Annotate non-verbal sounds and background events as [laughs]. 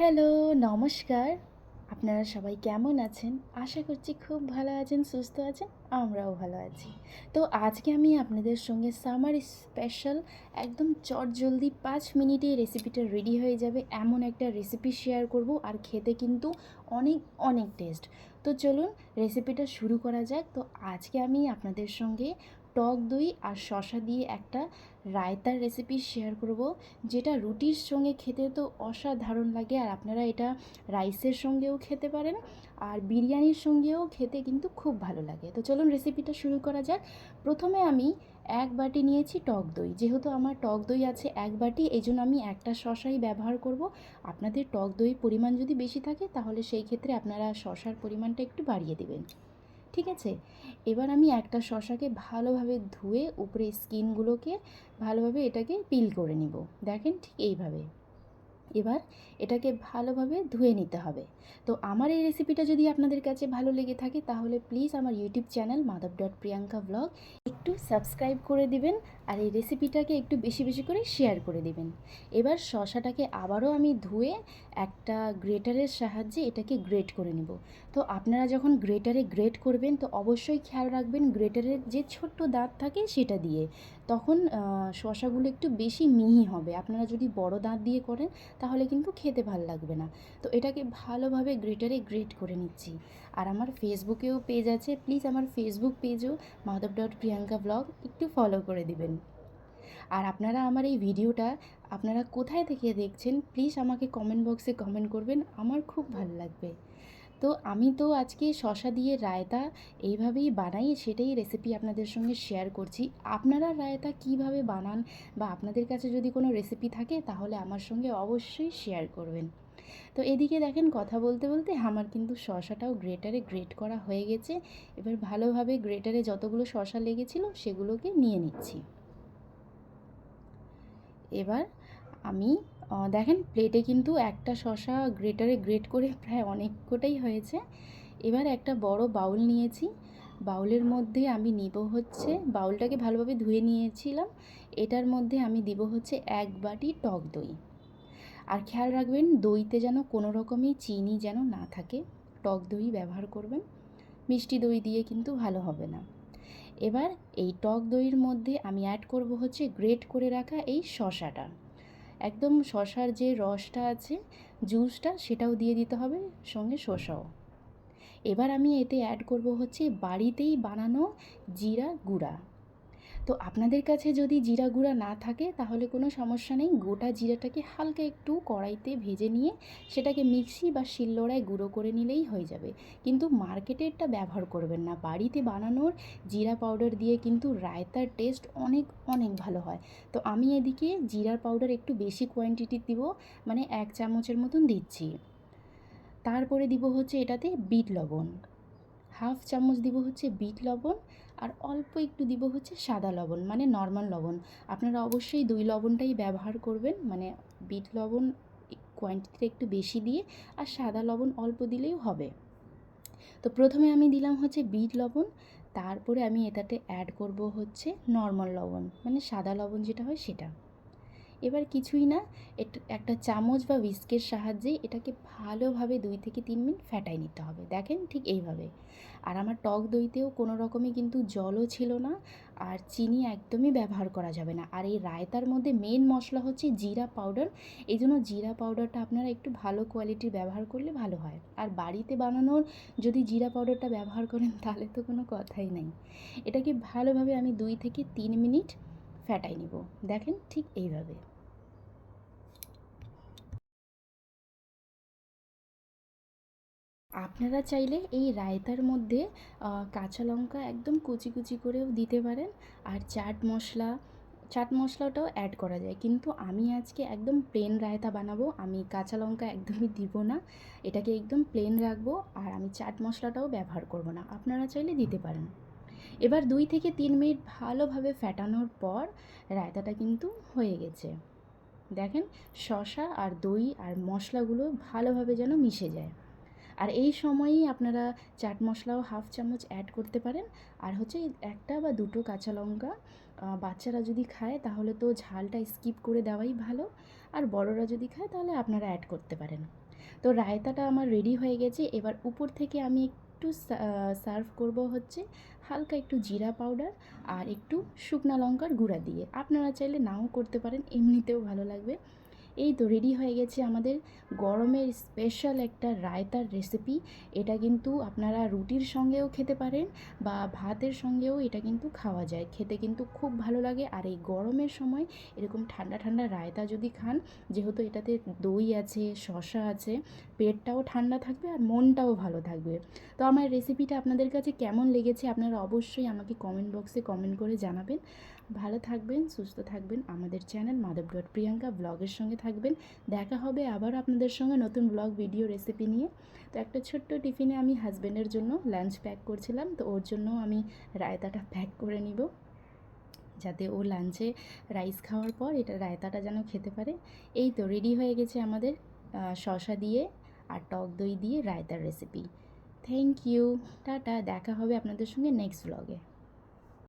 Hello, নমস্কার। আপনারা সবাই কেমন আছেন? আশা করছি খুব ভালো আছেন, সুস্থ আছেন, আমরাও ভালো আছি। তো আজকে আমি আপনাদের সঙ্গে সামার স্পেশাল একদম চট জলদি পাঁচ মিনিটে রেসিপিটা রেডি হয়ে যাবে। এমন একটা রেসিপি শেয়ার করব আর খেতে কিন্তু অনেক অনেক টেস্ট তো চলুন রেসিপিটা শুরু করা যাক। তো আজকে আমি আপনাদের সঙ্গে টক দই আর শশা দিয়ে একটা রায়তার রেসিপি শেয়ার করব, যেটা রুটির সঙ্গে খেতে তো অসাধারণ লাগে। আর আপনারা এটা রাইসের সঙ্গেও খেতে পারেন, আর বিরিয়ানির সঙ্গেও খেতে কিন্তু খুব ভালো লাগে। তো চলুন রেসিপিটা শুরু করা যাক। প্রথমে আমি এক বাটি নিয়েছি টক দই। যেহেতু আমার টক দই আছে এক বাটি এই জন্য আমি একটা শশাই ব্যবহার করব। আপনাদের টক দই পরিমাণ যদি বেশি থাকে, তাহলে সেই ক্ষেত্রে আপনারা শশার পরিমাণটা একটু বাড়িয়ে দেবেন। ঠিক আছে? এবার আমি একটা শশাকে ভালোভাবে ধুয়ে উপরে স্কিনগুলোকে ভালোভাবে এটাকে পিল করে নিব। দেখেন ঠিক এইভাবে। এবার এটাকে ভালোভাবে ধুয়ে নিতে হবে। তো আমার এই রেসিপিটা যদি আপনাদের কাছে ভালো লেগে থাকে, তাহলে প্লিজ আমার YouTube channel Madhab dot Priyanka vlog একটু সাবস্ক্রাইব করে দিবেন আর এই রেসিপিটাকে একটু বেশি বেশি করে শেয়ার করে দিবেন। এবার শশাটাকে আবারও আমি ধুয়ে একটা গ্রেটারের সাহায্যে এটাকে গ্রেট করে নিব। তো আপনারা যখন গ্রেটারে গ্রেট করবেন, তো অবশ্যই খেয়াল রাখবেন গ্রেটারের যে ছোট্ট দাঁত থাকে সেটা দিয়ে। তখন শশাগুলো একটু বেশি মিহি হবে। আপনারা যদি বড় দাঁত দিয়ে করেন, তাহলে কিন্তু খেতে ভালো লাগবে না। তো এটাকে ভালোভাবে গ্রেটারে গ্রেট করে নিচ্ছি। আর আমার ফেসবুকেও পেজ আছে। প্লিজ আমার ফেসবুক পেজও মাধব ডট প্রিয়াঙ্কা ব্লগ একটু ফলো করে দিবেন। আর আপনারা আমার এই ভিডিওটা আপনারা কোথায় থেকে দেখছেন, প্লিজ আমাকে কমেন্ট বক্সে কমেন্ট করবেন। আমার খুব ভালো লাগবে। তো আমি তো আজকে শশা দিয়ে রায়তা এইভাবেই বানাই, সেটাই রেসিপি আপনাদের সঙ্গে শেয়ার করছি। আপনারা রায়তা কীভাবে বানান বা আপনাদের কাছে যদি কোনো রেসিপি থাকে, তাহলে আমার সঙ্গে অবশ্যই শেয়ার করবেন। তো এদিকে দেখেন, কথা বলতে বলতে আমার কিন্তু শশাটাও গ্রেটারে গ্রেট করা হয়ে গেছে। এবার ভালোভাবে গ্রেটারে যতগুলো শশা লেগেছিল, সেগুলোকে নিয়ে নিচ্ছি। এবার আমি দেখেন প্লেটে কিন্তু একটা শশা গ্রেটারে গ্রেট করে [laughs] প্রায় অনেক কোটাই হয়েছে। এবার একটা বড় বাউল নিয়েছি। বাউলের মধ্যে আমি নিব হচ্ছে, বাউলটাকে ভালোভাবে ধুয়ে নিয়েছিলাম। এটার মধ্যে আমি দিব হচ্ছে এক বাটি টক দই। আর খেয়াল রাখবেন, দইতে যেন কোনো রকমই চিনি যেন না থাকে, টক দই ব্যবহার করবেন। মিষ্টি দই দিয়ে কিন্তু ভালো হবে না। এবার এই টক দইয়ের মধ্যে আমি অ্যাড করব হচ্ছে গ্রেট করে রাখা এই শশাটা একদম শশার যে রসটা আছে জুসটা সেটাও দিয়ে দিতে হবে, সঙ্গে শশাও। এবার আমি এতে অ্যাড করব হচ্ছে বাড়িতেই বানানো জিরা গুঁড়া। তো আপনাদের কাছে যদি জিরা গুঁড়া না থাকে, তাহলে কোনো সমস্যা নেই। গোটা জিরাটাকে হালকা একটু কড়াইতে ভেজে নিয়ে সেটাকে মিক্সি বা শিলনোড়ায় গুঁড়ো করে নিলেই হয়ে যাবে। কিন্তু মার্কেটেরটা ব্যবহার করবেন না। বাড়িতে বানানোর জিরা পাউডার দিয়ে কিন্তু রায়তার টেস্ট অনেক অনেক ভালো হয়। তো আমি এদিকে জিরার পাউডার একটু বেশি কোয়ান্টিটি দিব মানে এক চামচের মতন দিচ্ছি। তারপরে দিব হচ্ছে এটাতে বিট লবণ। হাফ চামচ দিব হচ্ছে বিট লবণ। আর অল্প একটু দিব হচ্ছে সাদা লবণ মানে নর্মাল লবণ। আপনারা অবশ্যই দুই লবণটাই ব্যবহার করবেন মানে বিট লবণ কোয়ান্টিটিটা একটু বেশি দিয়ে আর সাদা লবণ অল্প দিলেই হবে। তো প্রথমে আমি দিলাম হচ্ছে বিট লবণ, তারপরে আমি এটাতে অ্যাড করব হচ্ছে নর্মাল লবণ মানে সাদা লবণ যেটা হয় সেটা। এবার কিছুই না একটা চামচ বা উইস্কের সাহায্যে এটাকে ভালোভাবে দুই থেকে তিন মিনিট ফ্যাটাই নিতে হবে। দেখেন ঠিক এইভাবে। আর আমার টক দইতেও কোনো রকমই কিন্তু জলও ছিল না আর চিনি একদমই ব্যবহার করা যাবে না। আর এই রায়তার মধ্যে মেন মশলা হচ্ছে জিরা পাউডার এই জন্য জিরা পাউডারটা আপনারা একটু ভালো কোয়ালিটির ব্যবহার করলে ভালো হয়। আর বাড়িতে বানানোর যদি জিরা পাউডারটা ব্যবহার করেন [laughs] তাহলে তো কোনো কথাই নেই। এটাকে ভালোভাবে আমি দুই থেকে তিন মিনিট ফ্যাটাই নিব। দেখেন ঠিক এইভাবে। আপনারা চাইলে এই রায়তার মধ্যে কাঁচা লঙ্কা একদম কুচি কুচি করেও দিতে পারেন। আর চাট মশলা, চাট মশলাটাও অ্যাড করা যায়। কিন্তু আমি আজকে একদম প্লেন রায়তা বানাবো। আমি কাঁচা লঙ্কা একদমই দিব না। এটাকে একদম প্লেন রাখব। আর আমি চাট মশলাটাও ব্যবহার করব না। আপনারা চাইলে দিতে পারেন। এবার দুই থেকে তিন মিনিট ভালোভাবে ফ্যাটানোর পর রায়তাটা কিন্তু হয়ে গেছে। দেখেন শশা আর দই আর মশলাগুলো ভালোভাবে যেন মিশে যায়। আর এই সময়েই আপনারা চাট মশলাও হাফ চামচ অ্যাড করতে পারেন। আর হচ্ছে একটা বা দুটো কাঁচা লঙ্কা বাচ্চারা যদি খায় তাহলে তো ঝালটা স্কিপ করে দেওয়াই ভালো। আর বড়রা যদি খায় তাহলে আপনারা অ্যাড করতে পারেন। তো রায়তাটা আমার রেডি হয়ে গেছে। এবার উপর থেকে আমি একটু সার্ভ করব হচ্ছে হালকা একটু জিরা পাউডার আর একটু শুকনা লঙ্কার গুঁড়া দিয়ে। আপনারা চাইলে নাও করতে পারেন, এমনিতেও ভালো লাগবে। এই তো রেডি হয়ে গেছে আমাদের গরমের স্পেশাল একটা রায়তার রেসিপি এটা কিন্তু আপনারা রুটির সঙ্গেও খেতে পারেন বা ভাতের সঙ্গেও এটা কিন্তু খাওয়া যায়। খেতে কিন্তু খুব ভালো লাগে। আর এই গরমের সময় এরকম ঠান্ডা ঠান্ডা রায়তা যদি খান, যেহেতু এটাতে দই আছে, শসা আছে, পেটটাও ঠান্ডা থাকবে আর মনটাও ভালো থাকবে। তো আমার রেসিপিটা আপনাদের কাছে কেমন লেগেছে আপনারা অবশ্যই আমাকে কমেন্ট বক্সে কমেন্ট করে জানাবেন। ভালো থাকবেন, সুস্থ থাকবেন আমাদের চ্যানেল মাধব ডট প্রিয়াঙ্কা ব্লগের সঙ্গে থাকবেন। দেখা হবে আবার আপনাদের সঙ্গে নতুন ব্লগ ভিডিও রেসিপি নিয়ে। তো একটা ছোট্ট টিফিনে আমি হাজব্যান্ডের জন্য লাঞ্চ প্যাক করছিলাম। তো ওর জন্য আমি রায়তাটা প্যাক করে নিব। যাতে ও লাঞ্চে রাইস খাওয়ার পর এটা রায়তাটা যেন খেতে পারে। এই তো রেডি হয়ে গেছে আমাদের শসা দিয়ে আর টক দই দিয়ে রায়তার রেসিপি থ্যাংক ইউ টাটা। দেখা হবে আপনাদের সঙ্গে নেক্সট ব্লগে